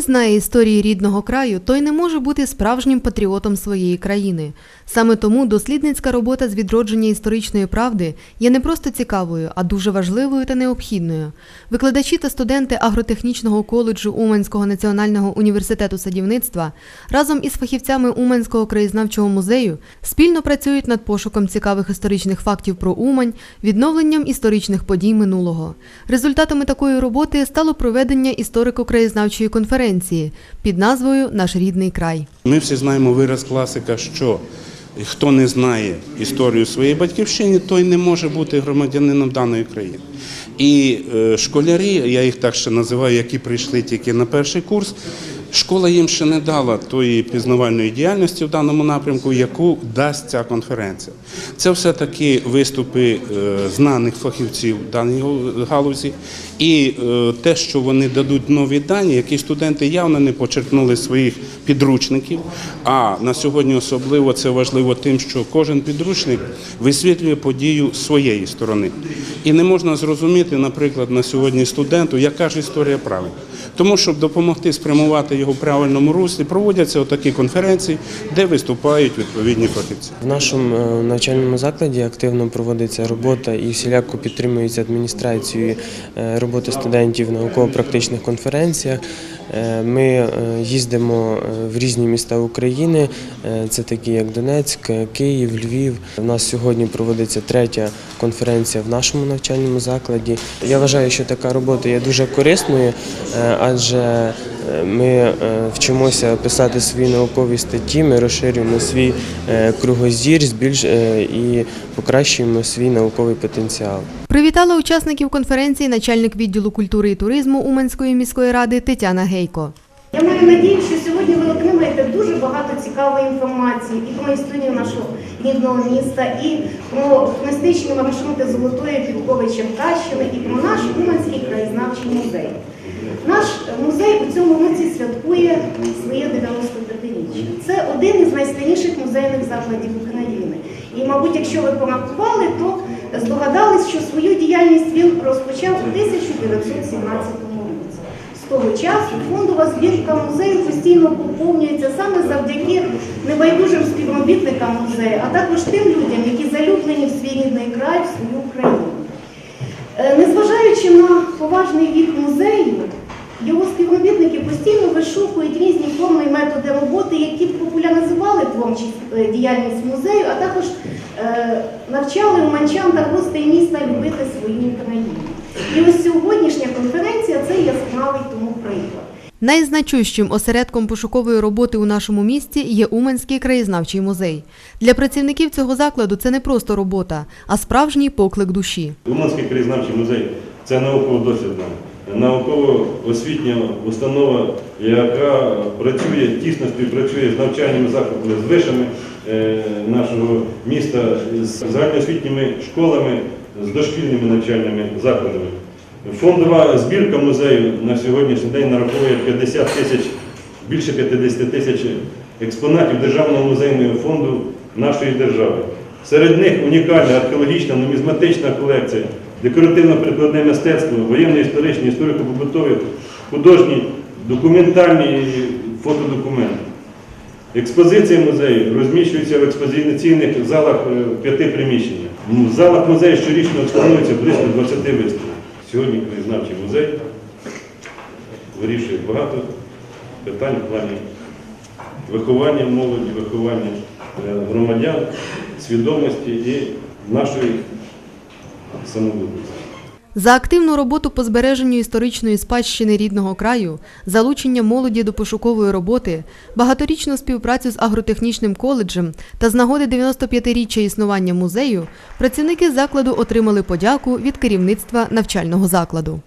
знає історії рідного краю, той не може бути справжнім патріотом своєї країни. Саме тому дослідницька робота з відродження історичної правди є не просто цікавою, а дуже важливою та необхідною. Викладачі та студенти агротехнічного коледжу Уманського національного університету садівництва разом із фахівцями Уманського краєзнавчого музею спільно працюють над пошуком цікавих історичних фактів про Умань, відновленням історичних подій минулого. Результатами такої роботи стало проведення історико-краєзнавчої конференції під назвою Наш рідний край. Ми всі знаємо вираз класика, що хто не знає історію своєї батьківщини, той не може бути громадянином даної країни. І е, школярі, я їх так ще називаю, які прийшли тільки на перший курс, школа їм ще не дала тої пізнавальної діяльності в даному напрямку, яку дасть ця конференція. Це все-таки виступи е, знаних фахівців в даній галузі, і е, те, що вони дадуть нові дані, які студенти явно не почерпнули своїх підручників. А на сьогодні особливо це важливо тим, що кожен підручник висвітлює подію своєї сторони. І не можна зрозуміти, наприклад, на сьогодні студенту, яка ж історія правильна. Тому, щоб допомогти спрямувати його в правильному руслі, проводяться отакі конференції, де виступають відповідні фахівці. В нашому е, навчальному закладі активно проводиться робота і всіляко підтримується адміністрацією е, роботи студентів в науково-практичних конференціях. Е, Ми їздимо в різні міста України, це такі як Донецьк, Київ, Львів. У нас сьогодні проводиться третя конференція в нашому навчальному закладі. Я вважаю, що така робота є дуже корисною, адже ми е, вчимося писати свої наукові статті, ми розширюємо свій е, кругозір збільш е, і покращуємо свій науковий потенціал. Привітала учасників конференції начальник відділу культури і туризму Уманської міської ради Тетяна Гейко. Я маю надію, що сьогодні ви отримаєте дуже багато цікавої інформації і про історію нашого рідного міста, і про туристичні маршрути Золотої Підкови Черкащини, і про наш Уманський краєзнавчий музей. Наш музей у цьому році святкує своє 95-річчя. Це один із найстаріших музейних закладів України. І, мабуть, якщо ви порахували, то здогадались, що свою діяльність він розпочав у 1917 році. З того часу фондова збірка музею постійно завдяки небайдужим співробітникам музею, а також тим людям, які залюблені в свій рідний край, в свою Україну. Е, Незважаючи на поважний вік музею, його співробітники постійно вишукують різні форми і методи роботи, які популяризували творчість е, діяльність музею, а також е, навчали уманчан та гостей міста любити свою Україну. І ось сьогоднішня конференція це яскравий. Найзначущим осередком пошукової роботи у нашому місті є Уманський краєзнавчий музей. Для працівників цього закладу це не просто робота, а справжній поклик душі. Уманський краєзнавчий музей це науково-дослідна, науково-освітня установа, яка працює, тісно співпрацює з навчальними закладами, з вишами е, нашого міста, з загальноосвітніми школами, з дошкільними навчальними закладами. Фондова збірка музею на сьогоднішній день нараховує 50 тисяч, більше 50 тисяч експонатів Державного музейного фонду нашої держави. Серед них унікальна археологічна нумізматична колекція, декоративно-прикладне мистецтво, воєнно-історичні, історико-побутові, художні, документальні фотодокументи. Експозиція музею розміщується в експозиційних залах е, п'яти приміщеннях. В залах музею щорічно експонується близько 20 виставок. Сьогодні краєзнавчий музей вирішує багато питань в плані виховання молоді, виховання е, громадян, свідомості і нашої самобутності. За активну роботу по збереженню історичної спадщини рідного краю, залучення молоді до пошукової роботи, багаторічну співпрацю з агротехнічним коледжем та з нагоди 95-річчя існування музею, працівники закладу отримали подяку від керівництва навчального закладу.